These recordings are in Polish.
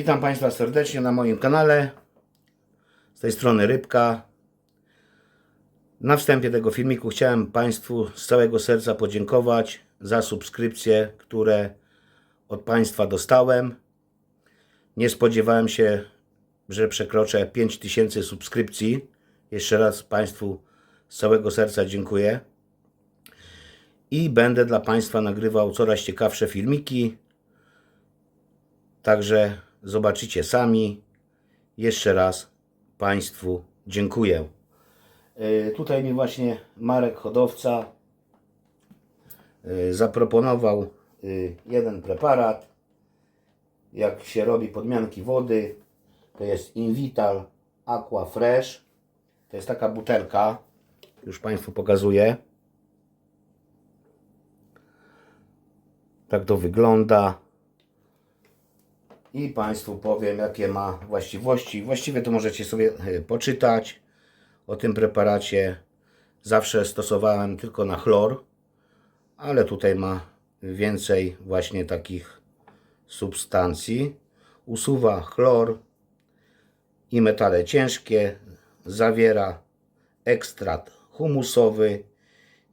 Witam Państwa serdecznie na moim kanale. Z tej strony Rybka. Na wstępie tego filmiku chciałem Państwu z całego serca podziękować za subskrypcje, które od Państwa dostałem. Nie spodziewałem się, że przekroczę 5000 subskrypcji. Jeszcze raz Państwu z całego serca dziękuję. I będę dla Państwa nagrywał coraz ciekawsze filmiki. Także zobaczycie sami. Jeszcze raz Państwu dziękuję. Yy, Tutaj mi właśnie Marek Hodowca yy, zaproponował yy, jeden preparat. Jak się robi podmianki wody, to jest Invital Aqua Fresh. To jest taka butelka. Już Państwu pokazuję. Tak to wygląda. I Państwu powiem, jakie ma właściwości. Właściwie to możecie sobie e, poczytać o tym preparacie. Zawsze stosowałem tylko na chlor, ale tutaj ma więcej właśnie takich substancji. Usuwa chlor i metale ciężkie. Zawiera ekstrakt humusowy.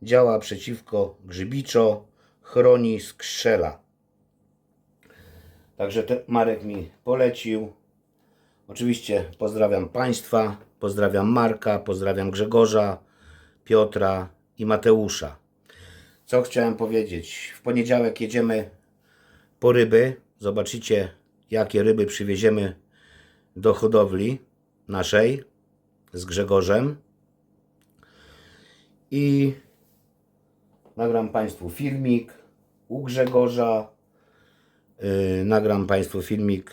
Działa przeciwko grzybiczo. Chroni skrzela. Także Marek mi polecił. Oczywiście pozdrawiam Państwa, pozdrawiam Marka, pozdrawiam Grzegorza, Piotra i Mateusza. Co chciałem powiedzieć? W poniedziałek jedziemy po ryby. Zobaczycie, jakie ryby przywieziemy do hodowli naszej z Grzegorzem. I nagram Państwu filmik u Grzegorza. Yy, nagram Państwu filmik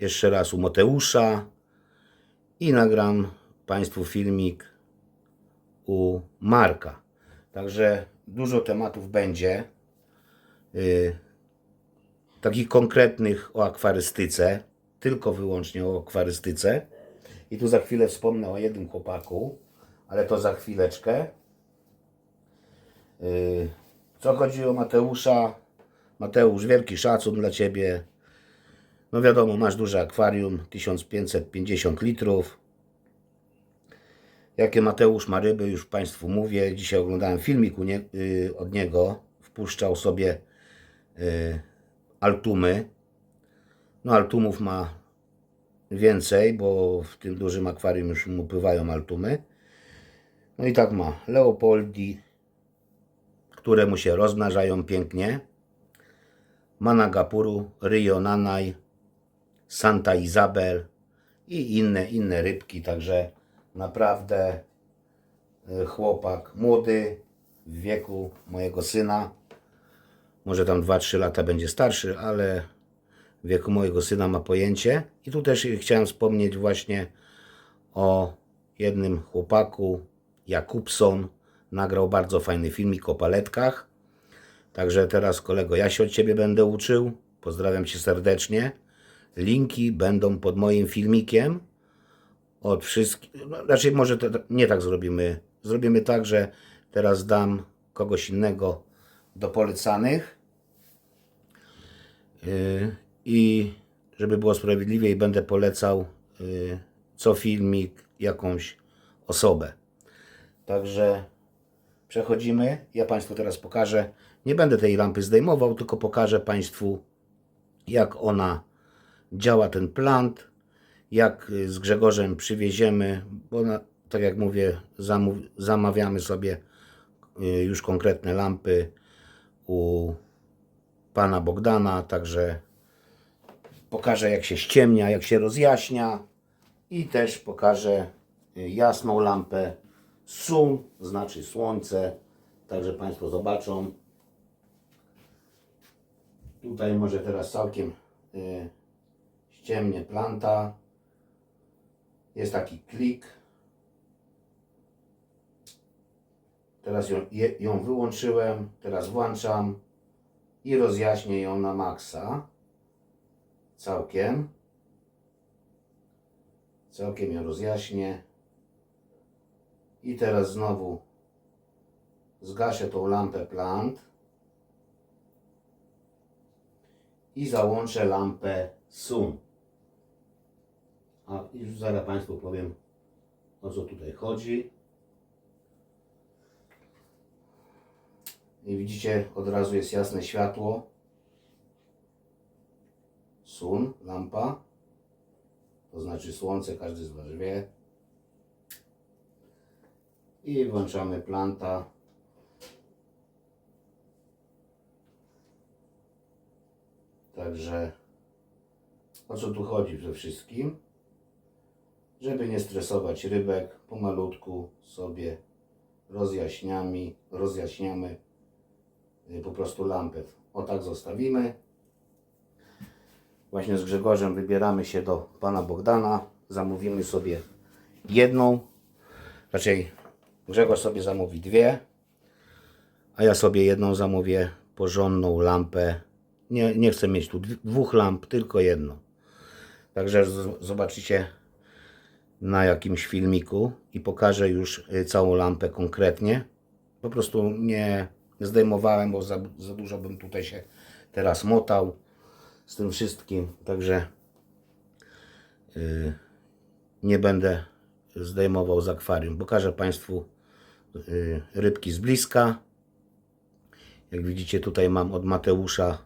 jeszcze raz u Mateusza i nagram Państwu filmik u Marka. Także dużo tematów będzie. Yy, takich konkretnych o akwarystyce, tylko wyłącznie o akwarystyce. I tu za chwilę wspomnę o jednym chłopaku, ale to za chwileczkę. Yy, co chodzi o Mateusza? Mateusz, wielki szacun dla Ciebie. No wiadomo, masz duże akwarium, 1550 litrów. Jakie Mateusz ma ryby, już Państwu mówię. Dzisiaj oglądałem filmik nie, y, od niego. Wpuszczał sobie y, altumy. No altumów ma więcej, bo w tym dużym akwarium już mu pływają altumy. No i tak ma Leopoldi, które mu się rozmnażają pięknie. Managapuru, Rio Nanay, Santa Isabel i inne, inne rybki. Także naprawdę y, chłopak młody w wieku mojego syna. Może tam 2-3 lata będzie starszy, ale w wieku mojego syna ma pojęcie. I tu też chciałem wspomnieć właśnie o jednym chłopaku, Jakubson. Nagrał bardzo fajny filmik o paletkach. Także teraz kolego, ja się od Ciebie będę uczył. Pozdrawiam Cię serdecznie. Linki będą pod moim filmikiem. Od wszystkich, no, raczej może nie tak zrobimy. Zrobimy tak, że teraz dam kogoś innego do polecanych. Yy, I żeby było sprawiedliwiej, będę polecał yy, co filmik jakąś osobę. Także przechodzimy. Ja Państwu teraz pokażę. Nie będę tej lampy zdejmował, tylko pokażę Państwu, jak ona działa, ten plant, jak y, z Grzegorzem przywieziemy, bo na, tak jak mówię, zamów, zamawiamy sobie y, już konkretne lampy u pana Bogdana, także pokażę jak się ściemnia, jak się rozjaśnia i też pokażę y, jasną lampę SUM, znaczy słońce, także Państwo zobaczą. Tutaj może teraz całkiem y, ściemnie planta. Jest taki klik. Teraz ją, je, ją wyłączyłem, teraz włączam i rozjaśnię ją na maksa. Całkiem. Całkiem ją rozjaśnię. I teraz znowu zgaszę tą lampę plant i załączę lampę SUM. i już zaraz Państwu powiem o co tutaj chodzi. I widzicie, od razu jest jasne światło. Sun, lampa. To znaczy słońce, każdy z Was wie. I włączamy planta. Także o co tu chodzi przede wszystkim? Żeby nie stresować rybek, pomalutku sobie rozjaśniamy, rozjaśniamy po prostu lampę. O tak zostawimy. Właśnie z Grzegorzem wybieramy się do pana Bogdana. Zamówimy sobie jedną, raczej Grzegorz sobie zamówi dwie, a ja sobie jedną zamówię porządną lampę. Nie, nie chcę mieć tu dw- dwóch lamp, tylko jedną. Także zobaczycie na jakimś filmiku i pokażę już y, całą lampę konkretnie. Po prostu nie zdejmowałem, bo za, za dużo bym tutaj się teraz motał z tym wszystkim. Także y, nie będę zdejmował z akwarium. Pokażę Państwu y, rybki z bliska. Jak widzicie tutaj mam od Mateusza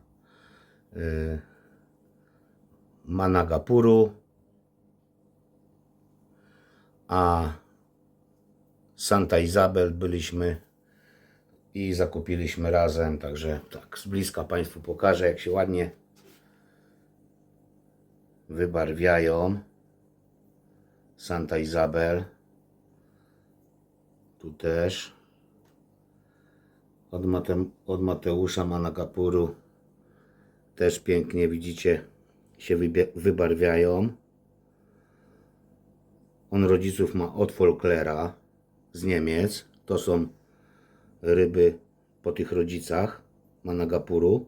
Managapuru, a Santa Izabel byliśmy i zakupiliśmy razem, także tak z bliska Państwu pokażę jak się ładnie wybarwiają. Santa Izabel tu też. Od, Mate, od Mateusza Managapuru też pięknie widzicie się wybarwiają. On rodziców ma od Folklera z Niemiec. To są ryby po tych rodzicach Managapuru.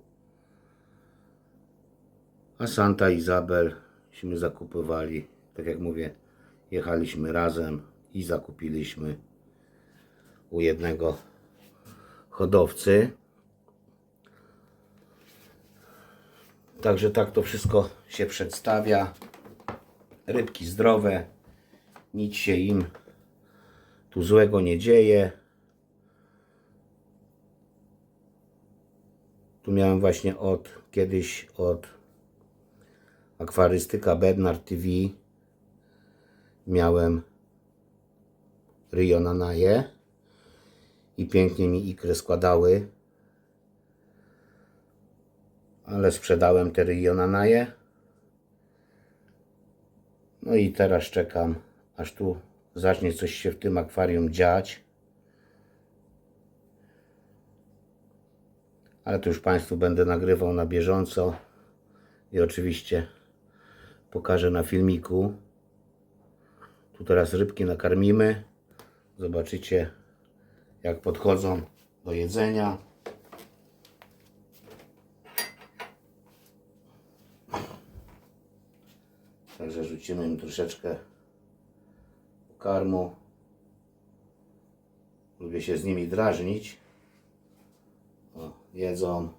A Santa Izabelśmy zakupowali. Tak jak mówię, jechaliśmy razem i zakupiliśmy u jednego hodowcy. Także tak to wszystko się przedstawia. Rybki zdrowe, nic się im tu złego nie dzieje. Tu miałem właśnie od kiedyś od akwarystyka Bednar TV miałem Rionanaje i pięknie mi ikry składały ale sprzedałem te Rionanaje no i teraz czekam aż tu zacznie coś się w tym akwarium dziać. Ale to już Państwu będę nagrywał na bieżąco. I oczywiście pokażę na filmiku. Tu teraz rybki nakarmimy. Zobaczycie jak podchodzą do jedzenia Także rzucimy im troszeczkę pokarmu. Lubię się z nimi drażnić. O, jedzą.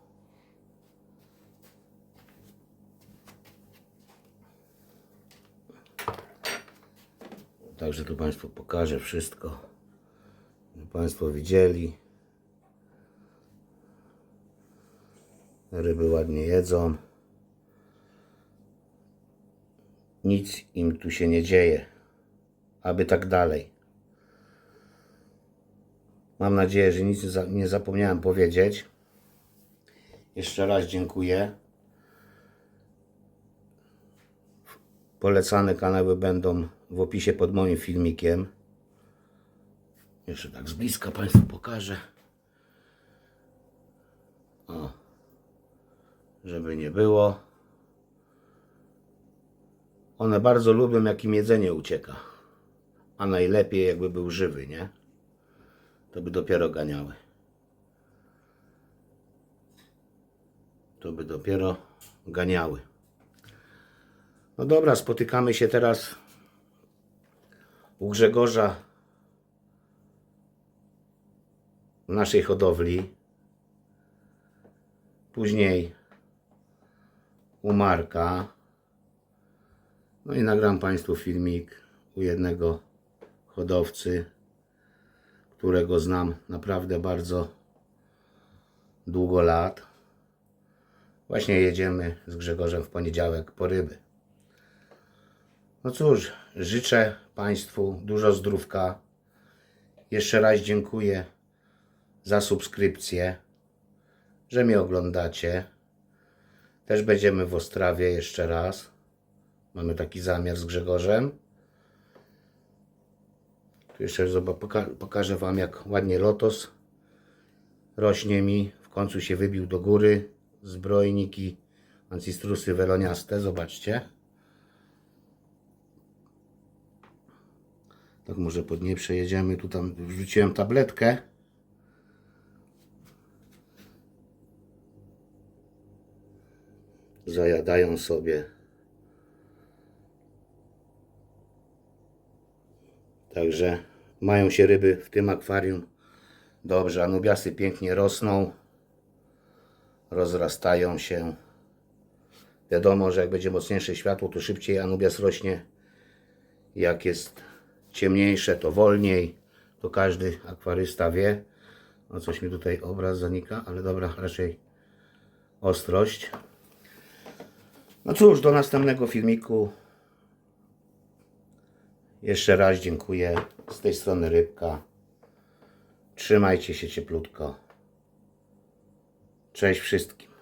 Także tu Państwu pokażę wszystko. Żeby Państwo widzieli. Ryby ładnie jedzą. Nic im tu się nie dzieje. Aby tak dalej. Mam nadzieję, że nic nie zapomniałem powiedzieć. Jeszcze raz dziękuję. Polecane kanały będą w opisie pod moim filmikiem. Jeszcze tak z bliska Państwu pokażę. O. Żeby nie było. One bardzo lubią, jak im jedzenie ucieka. A najlepiej, jakby był żywy, nie? To by dopiero ganiały. To by dopiero ganiały. No dobra, spotykamy się teraz u Grzegorza w naszej hodowli. Później u Marka No i nagram Państwu filmik u jednego hodowcy, którego znam naprawdę bardzo długo lat. Właśnie jedziemy z Grzegorzem w poniedziałek po ryby. No cóż, życzę Państwu dużo zdrówka. Jeszcze raz dziękuję za subskrypcję, że mnie oglądacie. Też będziemy w Ostrawie jeszcze raz. Mamy taki zamiar z Grzegorzem. Tu jeszcze zobacz, poka- pokażę Wam, jak ładnie lotos rośnie mi. W końcu się wybił do góry. Zbrojniki, ancistrusy weloniaste. Zobaczcie. Tak może pod niej przejedziemy. Tu tam wrzuciłem tabletkę. Zajadają sobie. Także mają się ryby w tym akwarium dobrze. Anubiasy pięknie rosną, rozrastają się. Wiadomo, że jak będzie mocniejsze światło, to szybciej anubias rośnie. Jak jest ciemniejsze, to wolniej. To każdy akwarysta wie. O coś mi tutaj obraz zanika, ale dobra, raczej ostrość. No cóż, do następnego filmiku. Jeszcze raz dziękuję. Z tej strony rybka. Trzymajcie się cieplutko. Cześć wszystkim.